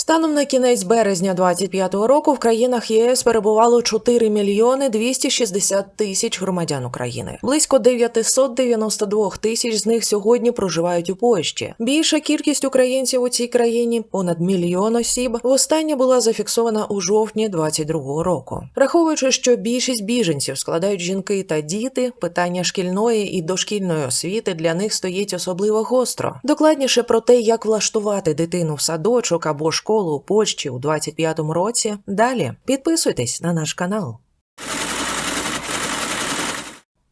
Станом на кінець березня 25-го року в країнах ЄС перебувало 4 мільйони 260 тисяч громадян України. Близько 992 тисяч з них сьогодні проживають у Польщі. Більша кількість українців у цій країні понад мільйон осіб. Востаннє була зафіксована у жовтні 22-го року. Враховуючи, що більшість біженців складають жінки та діти, питання шкільної і дошкільної освіти для них стоїть особливо гостро. Докладніше про те, як влаштувати дитину в садочок або школу у Польщі у 25-му році. Далі підписуйтесь на наш канал.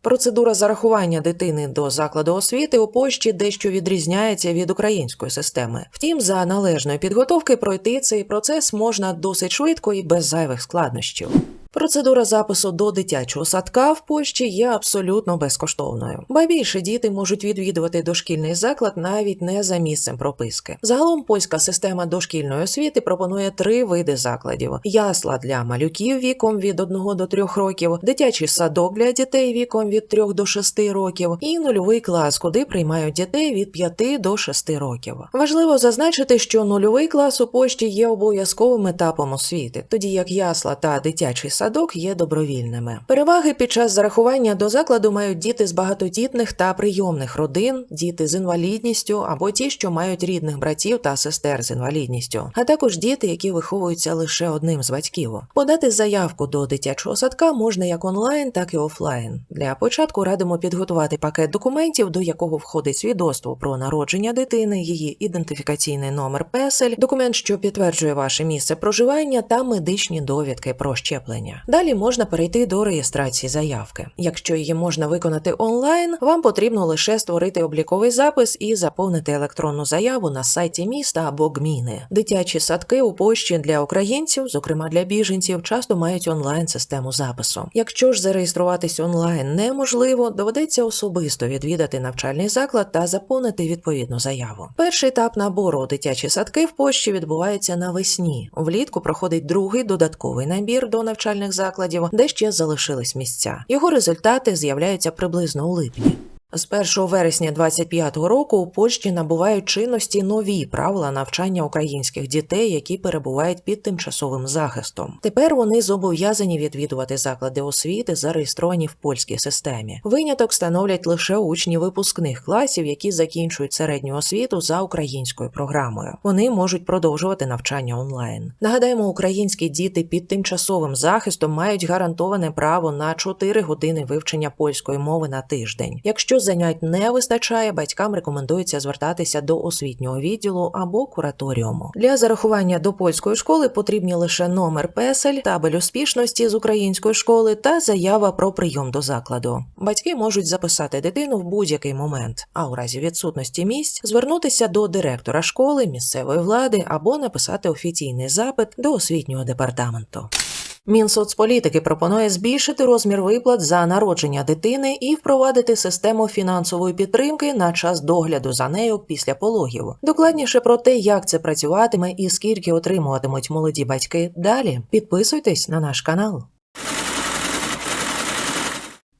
Процедура зарахування дитини до закладу освіти у Польщі дещо відрізняється від української системи. Втім, за належної підготовки пройти цей процес можна досить швидко і без зайвих складнощів. Процедура запису до дитячого садка в Польщі є абсолютно безкоштовною. Ба більше діти можуть відвідувати дошкільний заклад навіть не за місцем прописки. Загалом польська система дошкільної освіти пропонує три види закладів: ясла для малюків віком від 1 до 3 років, дитячий садок для дітей віком від 3 до 6 років і нульовий клас, куди приймають дітей від 5 до 6 років. Важливо зазначити, що нульовий клас у Польщі є обов'язковим етапом освіти, тоді як ясла та дитячий садок є добровільними. Переваги під час зарахування до закладу мають діти з багатодітних та прийомних родин, діти з інвалідністю або ті, що мають рідних братів та сестер з інвалідністю, а також діти, які виховуються лише одним з батьків. Подати заявку до дитячого садка можна як онлайн, так і офлайн. Для початку радимо підготувати пакет документів, до якого входить свідоцтво про народження дитини, її ідентифікаційний номер песель, документ, що підтверджує ваше місце проживання та медичні довідки про щеплення. Далі можна перейти до реєстрації заявки. Якщо її можна виконати онлайн, вам потрібно лише створити обліковий запис і заповнити електронну заяву на сайті міста або гміни. Дитячі садки у Польщі для українців, зокрема для біженців, часто мають онлайн систему запису. Якщо ж зареєструватись онлайн неможливо, доведеться особисто відвідати навчальний заклад та заповнити відповідну заяву. Перший етап набору у дитячі садки в Польщі відбувається навесні. Влітку проходить другий додатковий набір до навчальних закладів, де ще залишились місця. Його результати з'являються приблизно у липні. З 1 вересня 25-го року у Польщі набувають чинності нові правила навчання українських дітей, які перебувають під тимчасовим захистом. Тепер вони зобов'язані відвідувати заклади освіти, зареєстровані в польській системі. Виняток становлять лише учні випускних класів, які закінчують середню освіту за українською програмою. Вони можуть продовжувати навчання онлайн. Нагадаємо, українські діти під тимчасовим захистом мають гарантоване право на 4 години вивчення польської мови на тиждень. Якщо занять не вистачає, батькам рекомендується звертатися до освітнього відділу або кураторіуму. Для зарахування до польської школи потрібні лише номер песель, табель успішності з української школи та заява про прийом до закладу. Батьки можуть записати дитину в будь-який момент, а у разі відсутності місць звернутися до директора школи, місцевої влади або написати офіційний запит до освітнього департаменту. Мінсоцполітики пропонує збільшити розмір виплат за народження дитини і впровадити систему фінансової підтримки на час догляду за нею після пологів. Докладніше про те, як це працюватиме і скільки отримуватимуть молоді батьки. Далі підписуйтесь на наш канал.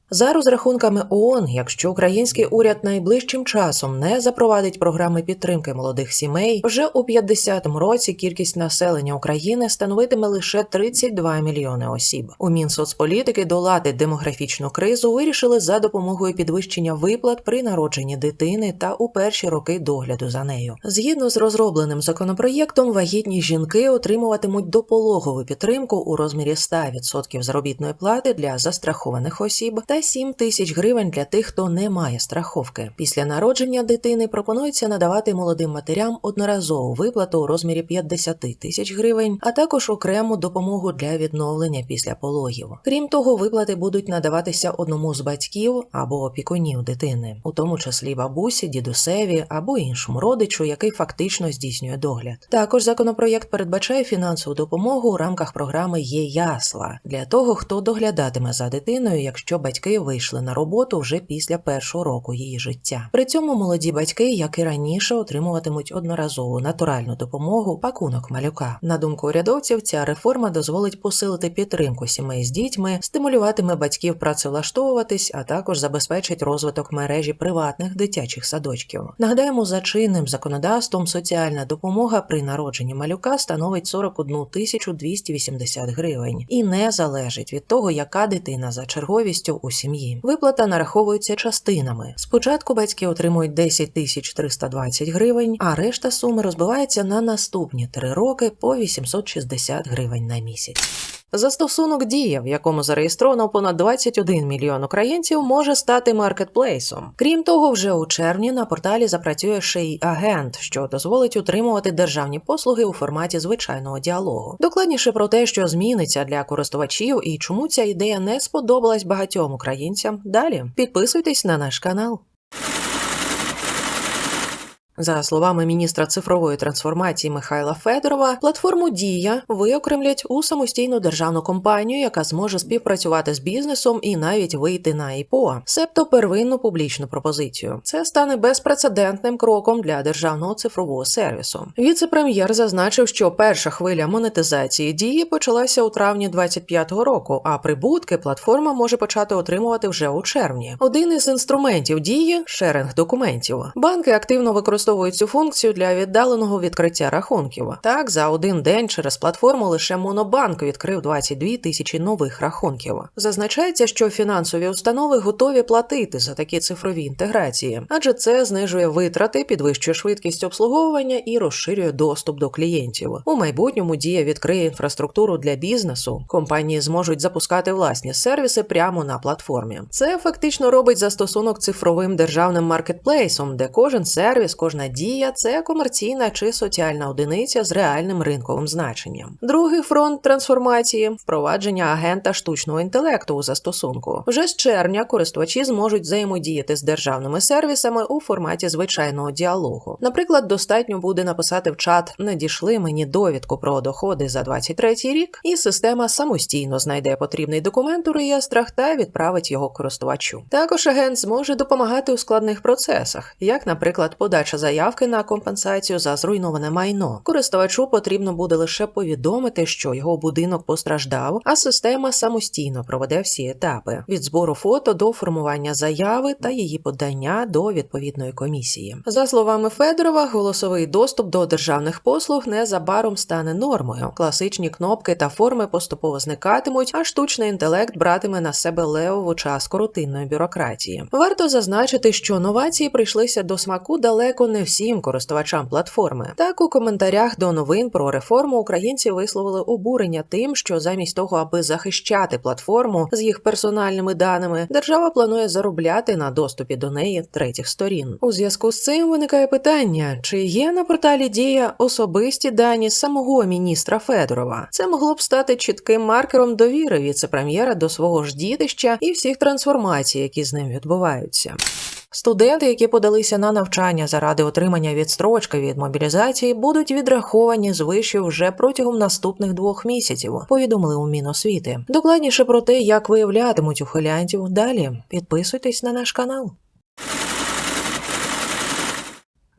За розрахунками ООН, якщо український уряд найближчим часом не запровадить програми підтримки молодих сімей, вже у 50-му році кількість населення України становитиме лише 32 мільйони осіб. У Мінсоцполітики долати демографічну кризу вирішили за допомогою підвищення виплат при народженні дитини та у перші роки догляду за нею. Згідно з розробленим законопроєктом, вагітні жінки отримуватимуть допологову підтримку у розмірі 100% заробітної плати для застрахованих осіб та 7 тисяч гривень для тих, хто не має страховки. Після народження дитини пропонується надавати молодим матерям одноразову виплату у розмірі 50 тисяч гривень, а також окрему допомогу для відновлення після пологів. Крім того, виплати будуть надаватися одному з батьків або опікунів дитини, у тому числі бабусі, дідусеві або іншому родичу, який фактично здійснює догляд. Також законопроєкт передбачає фінансову допомогу у рамках програми «Є ясла для того, хто доглядатиме за дитиною, якщо батьки батьки вийшли на роботу вже після першого року її життя. При цьому молоді батьки, як і раніше, отримуватимуть одноразову натуральну допомогу пакунок малюка. На думку урядовців, ця реформа дозволить посилити підтримку сімей з дітьми, стимулюватиме батьків працевлаштовуватись, а також забезпечить розвиток мережі приватних дитячих садочків. Нагадаємо, за чинним законодавством соціальна допомога при народженні малюка становить 41 тисячу 280 гривень і не залежить від того, яка дитина за черговістю у сім'ї. Виплата нараховується частинами. Спочатку батьки отримують 10 тисяч 320 гривень, а решта суми розбивається на наступні три роки по 860 гривень на місяць. Застосунок Дія, в якому зареєстровано понад 21 мільйон українців, може стати маркетплейсом. Крім того, вже у червні на порталі запрацює ще й агент, що дозволить утримувати державні послуги у форматі звичайного діалогу. Докладніше про те, що зміниться для користувачів і чому ця ідея не сподобалась багатьом українцям. Далі підписуйтесь на наш канал. За словами міністра цифрової трансформації Михайла Федорова, платформу Дія виокремлять у самостійну державну компанію, яка зможе співпрацювати з бізнесом і навіть вийти на ІПО, себто первинну публічну пропозицію. Це стане безпрецедентним кроком для державного цифрового сервісу. Віце-прем'єр зазначив, що перша хвиля монетизації дії почалася у травні 25-го року, а прибутки платформа може почати отримувати вже у червні. Один із інструментів дії шеринг документів. Банки активно використовують цю функцію для віддаленого відкриття рахунків. Так, за один день через платформу лише Монобанк відкрив 22 тисячі нових рахунків. Зазначається, що фінансові установи готові платити за такі цифрові інтеграції, адже це знижує витрати, підвищує швидкість обслуговування і розширює доступ до клієнтів. У майбутньому дія відкриє інфраструктуру для бізнесу. Компанії зможуть запускати власні сервіси прямо на платформі. Це фактично робить застосунок цифровим державним маркетплейсом, де кожен сервіс, кожна дія це комерційна чи соціальна одиниця з реальним ринковим значенням. Другий фронт трансформації впровадження агента штучного інтелекту у застосунку. Вже з червня користувачі зможуть взаємодіяти з державними сервісами у форматі звичайного діалогу. Наприклад, достатньо буде написати в чат Надійшли мені довідку про доходи за 23 рік, і система самостійно знайде потрібний документ у реєстрах та відправить його користувачу. Також агент зможе допомагати у складних процесах, як, наприклад, подача заявки на компенсацію за зруйноване майно. Користувачу потрібно буде лише повідомити, що його будинок постраждав, а система самостійно проведе всі етапи від збору фото до формування заяви та її подання до відповідної комісії. За словами Федорова, голосовий доступ до державних послуг незабаром стане нормою. Класичні кнопки та форми поступово зникатимуть, а штучний інтелект братиме на себе левову частку рутинної бюрократії. Варто зазначити, що новації прийшлися до смаку далеко не всім користувачам платформи. Так у коментарях до новин про реформу українці висловили обурення тим, що замість того, аби захищати платформу з їх персональними даними, держава планує заробляти на доступі до неї третіх сторін. У зв'язку з цим виникає питання: чи є на порталі Дія особисті дані самого міністра Федорова? Це могло б стати чітким маркером довіри віце-прем'єра до свого ж дітища і всіх трансформацій, які з ним відбуваються. Студенти, які подалися на навчання заради отримання відстрочки від мобілізації, будуть відраховані з вишів вже протягом наступних двох місяців. Повідомили у Міносвіти. Докладніше про те, як виявлятимуть ухилянтів. Далі підписуйтесь на наш канал.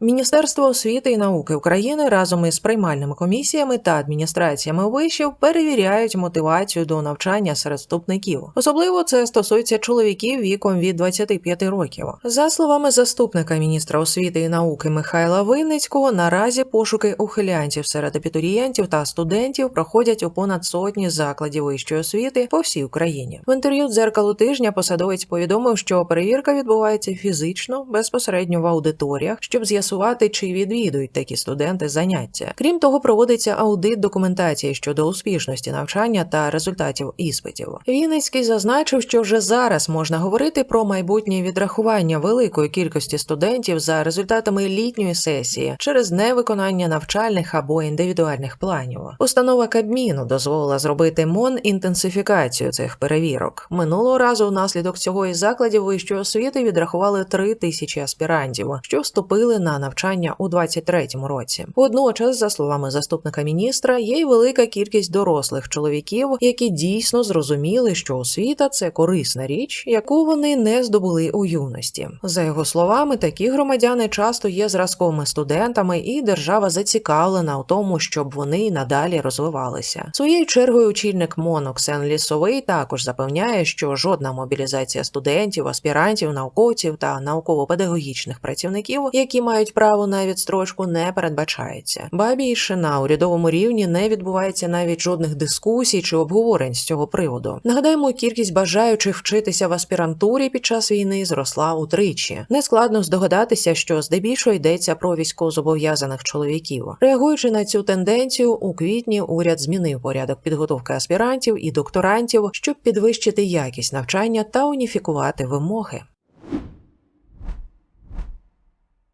Міністерство освіти і науки України разом із приймальними комісіями та адміністраціями вишів перевіряють мотивацію до навчання серед вступників. Особливо це стосується чоловіків віком від 25 років. За словами заступника міністра освіти і науки Михайла Винницького, наразі пошуки ухилянтів серед абітурієнтів та студентів проходять у понад сотні закладів вищої освіти по всій Україні. В інтерв'ю дзеркалу тижня посадовець повідомив, що перевірка відбувається фізично безпосередньо в аудиторіях, щоб з'ясувати, чи відвідують такі студенти заняття. Крім того, проводиться аудит документації щодо успішності навчання та результатів іспитів. Вінницький зазначив, що вже зараз можна говорити про майбутнє відрахування великої кількості студентів за результатами літньої сесії через невиконання навчальних або індивідуальних планів. Установа Кабміну дозволила зробити МОН інтенсифікацію цих перевірок. Минулого разу внаслідок цього із закладів вищої освіти відрахували три тисячі аспірантів, що вступили на на навчання у 2023 році. Водночас, за словами заступника міністра, є й велика кількість дорослих чоловіків, які дійсно зрозуміли, що освіта це корисна річ, яку вони не здобули у юності. За його словами, такі громадяни часто є зразковими студентами, і держава зацікавлена у тому, щоб вони надалі розвивалися. Своєю чергою очільник МОН Оксен Лісовий також запевняє, що жодна мобілізація студентів, аспірантів, науковців та науково-педагогічних працівників, які мають право на відстрочку, не передбачається. Ба більше на урядовому рівні не відбувається навіть жодних дискусій чи обговорень з цього приводу. Нагадаємо, кількість бажаючих вчитися в аспірантурі під час війни зросла утричі. Нескладно здогадатися, що здебільшого йдеться про військовозобов'язаних чоловіків. Реагуючи на цю тенденцію, у квітні уряд змінив порядок підготовки аспірантів і докторантів, щоб підвищити якість навчання та уніфікувати вимоги.